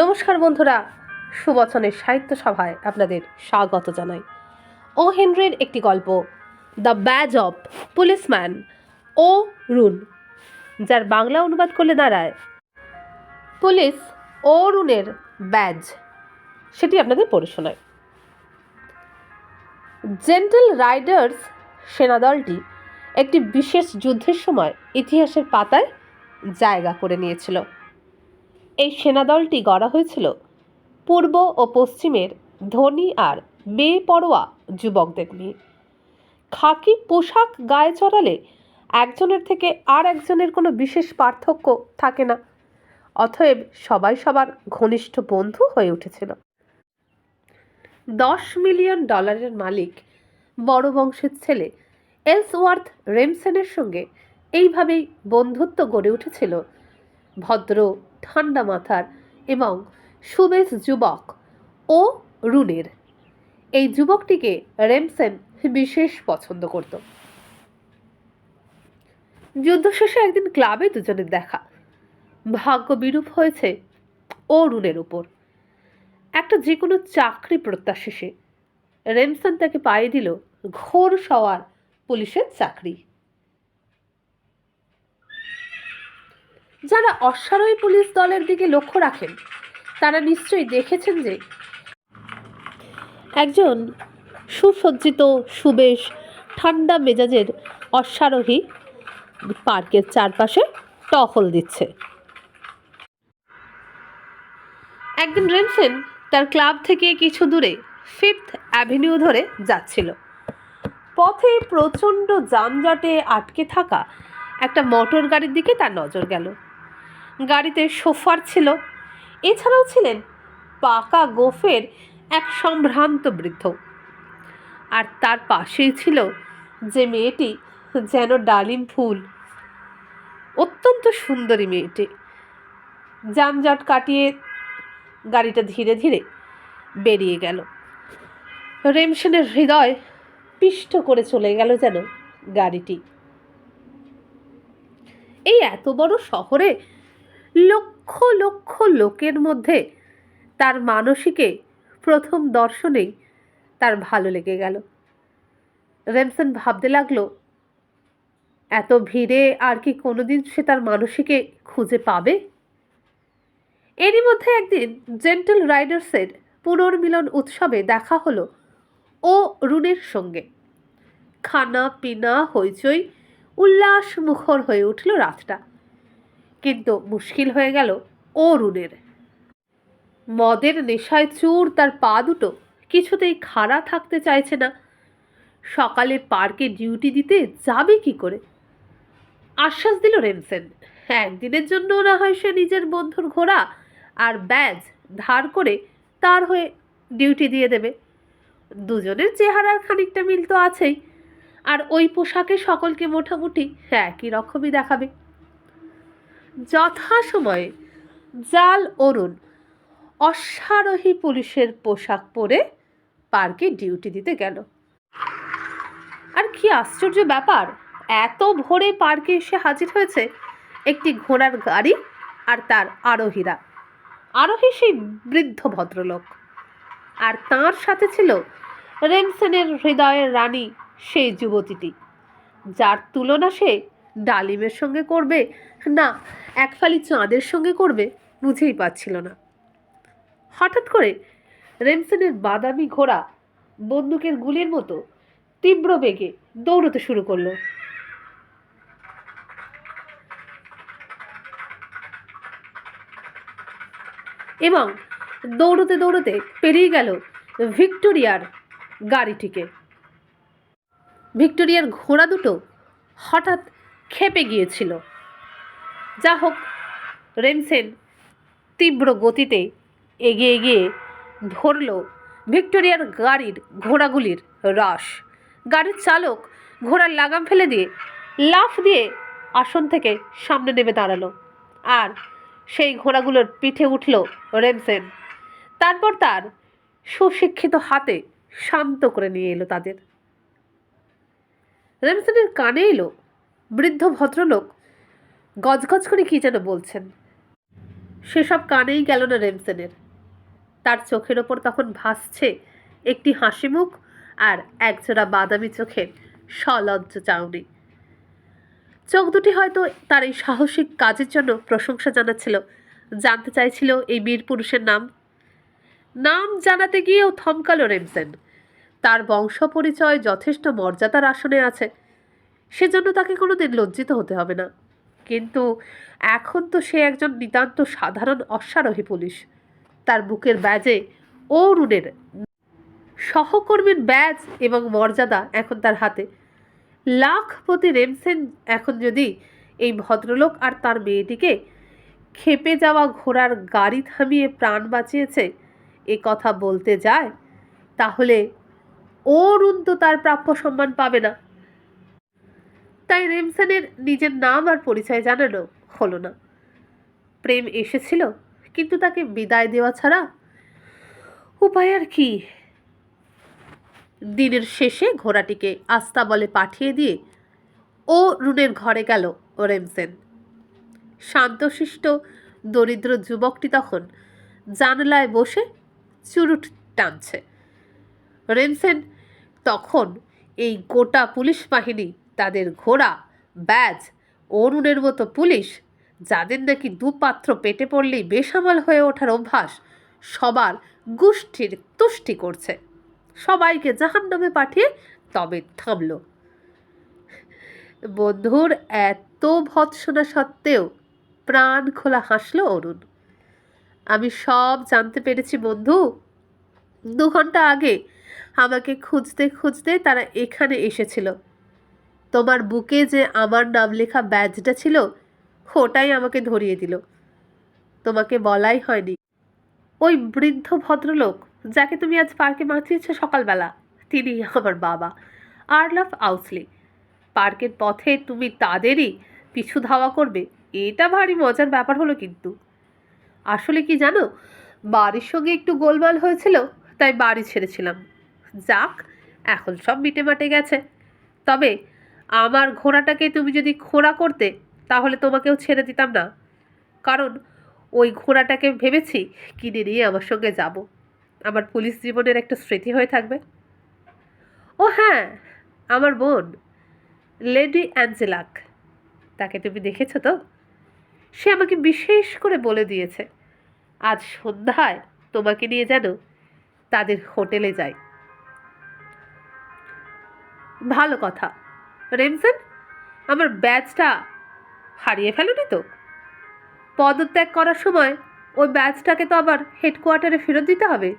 নমস্কার বন্ধুরা। সুবচনের সাহিত্য সভায় আপনাদের স্বাগত জানাই। ও হেনরির একটি গল্প, the badge of policeman O Roon, যার বাংলা অনুবাদ করলে দাঁড়ায়। পুলিশ ও রুনের ব্যাজ, সেটি আপনাদের পড়ে শোনায়। জেন্টেল রাইডার্স সেনাদলটি একটি বিশেষ যুদ্ধের সময় ইতিহাসের পাতায় জায়গা করে নিয়েছিল। এই সেনাদলটি গড়া হয়েছিল পূর্ব ও পশ্চিমের ধনী আর বেপরোয়া যুবকদের নিয়ে। খাকি পোশাক গায়ে চড়ালে একজনের থেকে আর একজনের কোনো বিশেষ পার্থক্য থাকে না, অতএব সবাই সবার ঘনিষ্ঠ বন্ধু হয়ে উঠেছিল। দশ মিলিয়ন ডলারের মালিক বড় বংশের ছেলে এলসওয়ার্থ রেমসেনের সঙ্গে এইভাবেই বন্ধুত্ব গড়ে উঠেছিল ভদ্র ঠান্ডা মাথার এবং সুবেশ যুবক ও রুনের। এই যুবকটিকে রেমসেন বিশেষ পছন্দ করত। যুদ্ধ শেষে একদিন ক্লাবে দুজনের দেখা। ভাগ্য বিরূপ হয়েছে ও রুনের উপর। একটা যে কোনো চাকরি প্রত্যাশী সে রেমসন তাকে পাইয়ে দিল ঘোর সওয়ার পুলিশের চাকরি। যারা অশ্বারোহী পুলিশ দলের দিকে লক্ষ্য রাখেন, তারা নিশ্চয়ই দেখেছেন যে একজন সুসজ্জিত, সুবেশ, ঠান্ডা মেজাজের অশ্বারোহী পার্কের চারপাশে টহল দিচ্ছে। একদিন রেমসেন তার ক্লাব থেকে কিছু দূরে ফিফথ অ্যাভিনিউ ধরে যাচ্ছিল। পথে প্রচণ্ড যানজটে আটকে থাকা একটা মোটর গাড়ির দিকে তার নজর গেল। গাড়িতে সোফার ছিল। এছাড়াও ছিলেন পাকা গোফের এক সম্ভ্রান্ত বৃদ্ধ। আর তার পাশেই ছিল যে মেয়েটি যেন ডালিম ফুল। অত্যন্ত সুন্দরী মেয়েটি। যানজট কাটিয়ে গাড়িটা ধীরে ধীরে বেরিয়ে গেল। রেমসেনের হৃদয় পিষ্ট করে চলে গেল যেন গাড়িটি। এই এত বড় শহরে লক্ষ লক্ষ লোকের মধ্যে তার মানসিকে প্রথম দর্শনেই তার ভালো লেগে গেল। রেমসন ভাবতে লাগল, এত ভিড়ে আর কি কোনোদিন সে তার মানসিকে খুঁজে পাবে? এরই মধ্যে একদিন জেন্টেল রাইডার্সের পুনর্মিলন উৎসবে দেখা হলো ও রুনের সঙ্গে। খানা পিনা হইচই উল্লাস মুখর হয়ে উঠল রাতটা। কিন্তু মুশকিল হয়ে গেল ও রুনের মদের নেশায় চুর তার পা দুটো কিছুতেই খাড়া থাকতে চাইছে না। সকালে পার্কে ডিউটি দিতে যাবে কি করে? আশ্বাস দিল রেমসেন। একদিনের জন্য না হয় সে নিজের বন্ধুর ঘোড়া আর ব্যাজ ধার করে তার হয়ে ডিউটি দিয়ে দেবে। দুজনের চেহারার খানিকটা মিল তো আছেই। আর ওই পোশাকে সকলকে মোটামুটি একই রকমই দেখাবে। যথাসময়ে জাল অরুণ অশ্বারোহী পুলিশের পোশাক পরে পার্কে ডিউটি দিতে গেল। আর কি আশ্চর্য ব্যাপার, এত ভোরে পার্কে এসে হাজির হয়েছে একটি ঘোড়ার গাড়ি আর তার আরোহীরা। আরোহী সেই বৃদ্ধ ভদ্রলোক। আর তার সাথে ছিল রেমসেনের হৃদয়ের রানী সেই যুবতীটি। যার তুলনা সে ডালিমের সঙ্গে করবে? না এক ফালি চাঁদের সঙ্গে করবে বুঝেই পাচ্ছিল না। হঠাৎ করে রেমসেনের বাদামি ঘোড়া বন্দুকের গুলির মতো তীব্র বেগে দৌড়তে শুরু করল। এবং দৌড়তে দৌড়তে পেরিয়ে গেল ভিক্টোরিয়ার গাড়িটিকে। ভিক্টোরিয়ার ঘোড়া দুটো হঠাৎ খেপে গিয়েছিল। যা হোক, রেমসেন তীব্র গতিতে এগিয়ে গিয়ে ধরল ভিক্টোরিয়ার গাড়ির ঘোড়াগুলির রাশ। গাড়ির চালক ঘোড়ার লাগাম ফেলে দিয়ে লাফ দিয়ে আসন থেকে সামনে নেমে দাঁড়াল। আর সেই ঘোড়াগুলোর পিঠে উঠল রেমসেন। তারপর তার সুশিক্ষিত হাতে শান্ত করে নিয়ে এলো তাদের। রেমসেনের কানে এলো বৃদ্ধ ভদ্রলোক গজগজ করে কি যেন বলছেন। সেসব কানেই গেল না রেমসেনের। তার চোখের ওপর তখন ভাসছে একটি হাসি মুখ আর একজোড়া বাদামি চোখের সলজ্জ চাউনি। চোখ দুটি হয়তো তার এই সাহসিক কাজের জন্য প্রশংসা জানাচ্ছিল, জানতে চাইছিল এই বীর পুরুষের নাম। নাম জানাতে গিয়েও থমকালো রেমসেন। তার বংশ পরিচয় যথেষ্ট মর্যাদার আসনে আছে। সেজন্য তাকে কোনোদিন লজ্জিত হতে হবে না। কিন্তু এখন তো সে একজন নিতান্ত সাধারণ, অশ্বারোহী পুলিশ। তার বুকের ব্যাজে অরুণের সহকর্মীর ব্যাজ এবং মর্যাদা এখন তার হাতে। লাখপতি রেমসেন এখন যদি এই ভদ্রলোক আর তার মেয়েটিকে খেপে যাওয়া ঘোড়ার গাড়ি থামিয়ে প্রাণ বাঁচিয়েছে, এ কথা বলতে যায়, তাহলে অরুণ তো তার প্রাপ্য সম্মান পাবে না। তাই রেমসেনের নিজের নাম আর পরিচয় জানানো হলো না। প্রেম এসেছিল, কিন্তু তাকে বিদায় দেওয়া ছাড়া উপায় আর কি? দিনের শেষে ঘোড়াটিকে আস্তা বলে পাঠিয়ে দিয়ে ও রুনের ঘরে গেল রেমসেন। শান্তশিষ্ট, দরিদ্র যুবকটি তখন জানলায় বসে চুরুট টানছে। রেমসেন তখন এই গোটা পুলিশ বাহিনী তাদের ঘোড়া, ব্যাজ, অরুণের মতো পুলিশ, যাদের নাকি দুপাত্র পেটে পড়লেই বেসামাল হয়ে ওঠার অভ্যাস, সবার গোষ্ঠীর তুষ্টি করছে। সবাইকে জাহান্নামে পাঠিয়ে তবে থামল। বন্ধুর এত ভৎসনা সত্ত্বেও প্রাণ খোলা হাসলো অরুণ। আমি সব জানতে পেরেছি বন্ধু। দু ঘণ্টা আগে আমাকে খুঁজতে খুঁজতে তারা এখানে এসেছিল। তোমার বুকে যে আমার নাম লেখা ব্যাজটা ছিল, ওটাই আমাকে ধরিয়ে দিল। তোমাকে বলাই হয়নি। ওই বৃদ্ধ ভদ্রলোক, যাকে তুমি আজ পার্কে মাতিয়েছ সকালবেলা, তিনি আমার বাবা আর্লাফ আউসলি। পার্কের পথে তুমি তাদেরই পিছু ধাওয়া করবে, এটা ভারী মজার ব্যাপার হলো কিন্তু। আসলে কি জানো, বাড়ির সঙ্গে একটু গোলমাল হয়েছিল, তাই বাড়ি ছেড়েছিলাম। যাক, এখন সব মিটে মাটে গেছে। তবে আমার ঘোড়াটাকে তুমি যদি খোঁড়া করতে, তাহলে তোমাকেও ছেড়ে দিতাম না। কারণ ওই ঘোড়াটাকে ভেবেছি কিনে নিয়ে আমার সঙ্গে যাব। আমার পুলিশ জীবনের একটা স্মৃতি হয়ে থাকবে। ও হ্যাঁ আমার বোন, লেডি অ্যাঞ্জেলাক। তাকে তুমি দেখেছ তো? সে আমাকে বিশেষ করে বলে দিয়েছে, আজ সন্ধ্যায় তোমাকে নিয়ে যেন তাদের হোটেলে যাই। ভালো কথা। রেমসেন? আমার ব্যাজটা হারিয়ে ফেলোনি তো। পদত্যাগ করার সময় ওই ব্যাজটাকে তো আবার হেডকোয়ার্টারে ফেরত দিতে হবে।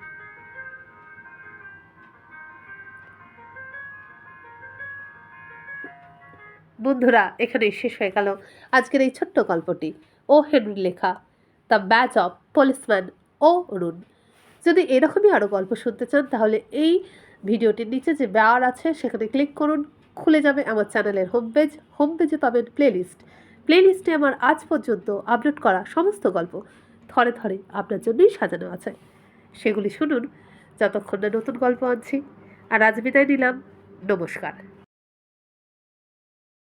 বন্ধুরা এখানে শেষ হয়ে গেল আজকের এই ছোট্ট গল্পটি। ও হেনরির লেখা, the badge of policeman O Roon. যদি এরকমই আরও গল্প শুনতে চান, তাহলে এই ভিডিওটির নিচে যে ব্যার আছে, সেখানে ক্লিক করুন। খুলে যাবে আমার চ্যানেলের হোম পেজ, হোম পেজে পাবেন প্লেলিস্ট প্লেলিস্টে আমার আজ পর্যন্ত আপলোড করা সমস্ত গল্প থরে থরে আপনার জন্যই সাজানো আছে। সেগুলি শুনুন, যতক্ষণ না নতুন গল্প আনছি। আর আজ বিদায় নিলাম। নমস্কার।